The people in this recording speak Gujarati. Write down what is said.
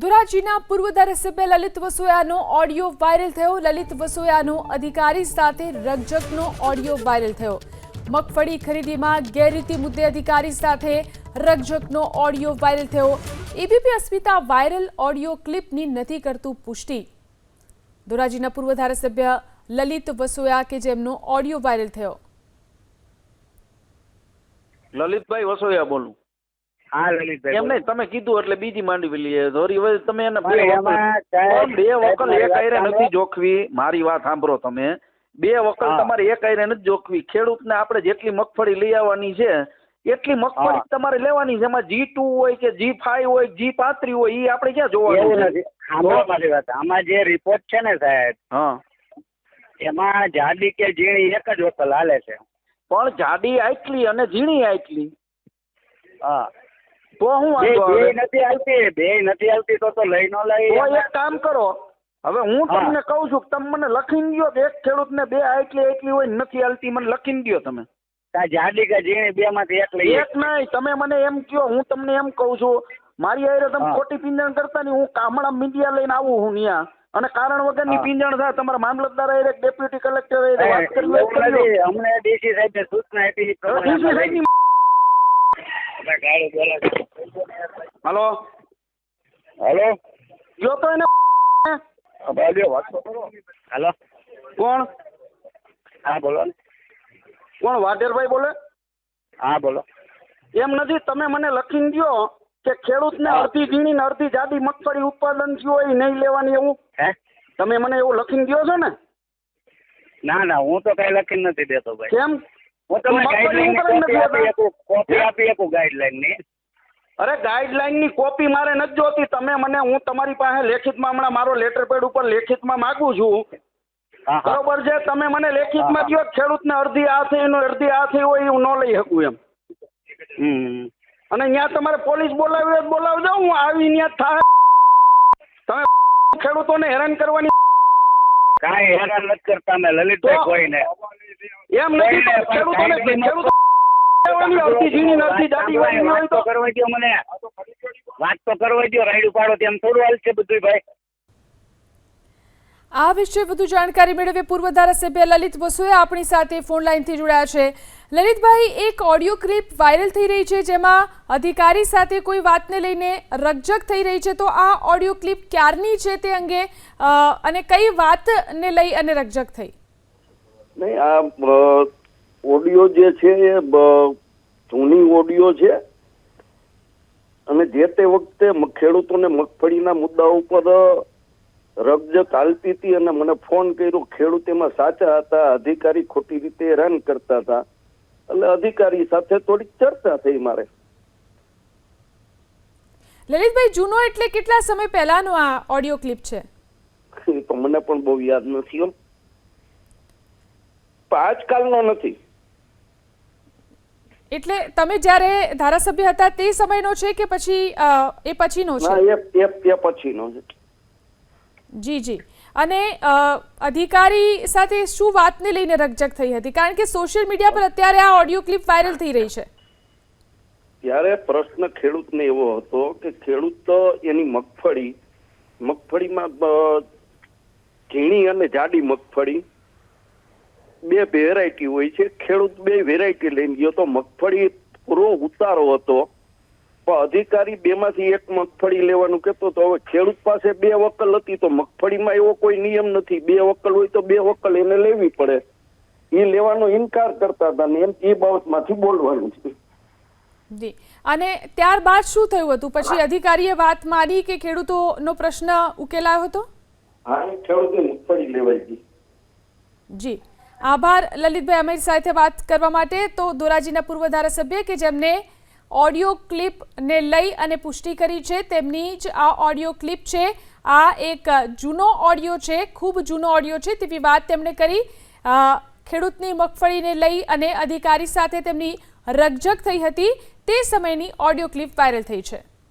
ધોરાજીના પૂર્વ ધારાસભ્ય લલિત વસોયાનો ઓડિયો વાયરલ થયો. લલિત વસોયાનો અધિકારી સાથે રકઝકનો ઓડિયો વાયરલ થયો. મગફળી ખરીદીમાં ગેરરીતિ મુદ્દે અધિકારી સાથે રકઝકનો ઓડિયો વાયરલ થયો. એબીપી અસ્મિતા વાયરલ ઓડિયો ક્લિપની નથી કરતું પુષ્ટિ. ધોરાજીના પૂર્વ ધારાસભ્ય લલિત વસોયા કે જેમનો ઓડિયો વાયરલ થયો? લલિતભાઈ વસોયા બોલું. હા લલિતભાઈ એમ નહીં તમે કીધું એટલે બીજી માંડવી લઈએ ધોરી હવે તમે એને બે વકલ એક આયરે નથી જોખવી મારી વાત સાંભળો તમે. બે વકલ તમારે એક આયરે નથી જોખવી. ખેડૂતને આપણે જેટલી મગફળી લઈ આવવાની છે એટલી મગફળી તમારે લેવાની છે. એમાં જી ટુ હોય કે જી ફાઈવ હોય જી પાંત્રી હોય એ આપણે ક્યાં જોવાનું આમાં જે રિપોર્ટ છે ને સાહેબ હા. એમાં જાડી કે ઝીણી એક જ વકલ હાલે છે. પણ જાડી આટલી અને ઝીણી આટલી હા. તો હું વાંધો આવે. નથી આવતી બે નથી આવતી તો તો લઈ ન લઈ તો એક કામ કરો. હવે હું તમને કહું છું કે તમે મને લખીને દો કે એક ખેડૂતને બે આટલી આટલી હોય નથી હાલતી મને લખીને દો તમે. જાડી કે ઝીણી બે માંથી એક લઈ એક નહીં તમે મને એમ કયો હું તમને એમ કહું છું મારી આયરે તમે ખોટી પિંજણ કરતા નહીં હું હમણાં મીડિયા લઈને આવું હું ત્યાં અને કારણ વગરની ની પિંજણ થાય તમારા મામલતદાર ડેપ્યુટી કલેક્ટર અમને ડીસી સાહેબ સૂચના આપી ડીસી હવે હાલો? હલો? જો તો એને હલો? કોણ? હા બોલો ને. કોણ વાઢેરભાઈ બોલે? હા બોલો. એમ નથી તમે મને લખીને દો કે ખેડૂતને. અડધી ઝીણી ને અડધી જાડી મગફળી ઉત્પાદન થયું હોય નહીં લેવાની એવું? હે? તમે મને એવું લખીને દો છો ને? ના ના હું તો કઈ લખીને નથી દેતો ભાઈ. કેમ? હું તમને ગાઈડલાઈન કોપી આપી શકું કોપી આપી શકું ગાઈડલાઈનની. અરે ગાઈડલાઈનની કોપી મારે નથી જોતી તમે મને હું તમારી પાસે લેખિતમાં હમણાં મારો લેટર પેડ ઉપર લેખિતમાં માગું છું. બરોબર છે? તમે મને લેખિતમાં કહો કે ખેડૂતને અડધી આ થઈ અડધી આ થઈ હોય હું ન લઈ શકું એમ. હમ. અને ત્યાં તમારે પોલીસ બોલાવી હોય બોલાવજો હું આવી ત્યાં થાય. તમે ખેડૂતોને હેરાન કરવાની કાંઈ હેરાન નથી કરતા અમે લલિતભાઈ? કોઈને. એમ નથી તો ખેડૂતોને ખેડૂતો વાત તો તો. કરવા દ્યો મને. વાત તો કરવા દ્યો રાયડું પાડો તેમ થોડું હાલ બધું ભાઈ. આ વિશે વધુ જાણકારી મેળવે પૂર્વ ધારાસભ્ય લલિત વસોયા આપણી સાથે ફોન લાઈનથી જોડાયા છે. લલિતભાઈ એક ઓડિયો ક્લિપ વાયરલ થઈ રહી છે જેમાં અધિકારી સાથે કોઈ વાતને લઈને રકઝક થઈ રહી છે. તો આ ઓડિયો ક્લિપ ક્યારની છે તે અંગે અ, અને કઈ વાતને લઈ અને રકઝક થઈ? નહીં આ ઓડિયો જે છે એ જૂની ઓડિયો છે. અને જે તે વખતે ખેડૂતોને મગફળીના મુદ્દા ઉપર રબજ ચાલતી હતી અને મને ફોન કર્યો ખેડૂત એમાં સાચા હતા અધિકારી ખોટી રીતે હેરાન કરતા હતા. એટલે અધિકારી સાથે થોડીક ચર્ચા થઈ મારે. લલિતભાઈ જૂનો એટલે કેટલા સમય પહેલાનો આ ઓડિયો ક્લિપ છે? તો મને પણ બહુ યાદ નથી આજકાલનો નથી. એટલે તમે જ્યારે ધારાસભ્ય હતા તે સમયનો છે કે પછી એ પછીનો છે? એ એ- એ પછીનો છે. જી જી. અને અધિકારી સાથે શું વાતને લઈને રકજક થઈ હતી? કારણ કે સોશિયલ મીડિયા પર અત્યારે આ ઓડિયો ક્લિપ વાયરલ થઈ રહી છે. ત્યારે પ્રશ્ન ખેડૂતને એવો હતો કે ખેડૂત તો એની મગફળી મગફળીમાં ઝીણી અને જાડી મગફળી બે વેરાયટી હોય છે. ખેડૂત બે વેરાયટી લઈને ગયો તો મગફળી પૂરો ઉતારો હતો. પણ અધિકારી બેમાંથી એક મગફળી લેવાનું કહેતો તો હવે ખેડૂત પાસે બે વકલ હતી તો મગફળીમાં એવો કોઈ નિયમ નથી. બે વકલ હોય તો બે વકલ એને લેવી પડે. એ લેવાનો ઇનકાર કરતા હતા ને એમ એ બાબતમાંથી બોલવાનું છે. જી. અને ત્યારબાદ શું થયું હતું? પછી અધિકારીએ વાત માની કે ખેડૂતોનો પ્રશ્ન ઉકેલાયો હતો? હા એ મગફળી લેવાઈ ગઈ. જી. આભાર. લલિતભાઈ અમીર સાથે વાત કરવા માટે તો ધોરાજીના પૂર્વ ધારાસભ્ય કે જેમને ઓડિયો ક્લિપને લઈ અને પુષ્ટિ કરી છે, તેમની જ આ ઓડિયો ક્લિપ છે. આ એક જૂનો ઓડિયો છે, ખૂબ જૂનો ઓડિયો છે. તેવી વાત તેમણે કરી. ખેડૂતની મગફળીને લઈ અને અધિકારી સાથે તેમની રગજગ થઈ હતી. તે સમયની ઓડિયો ક્લિપ વાયરલ થઈ છે.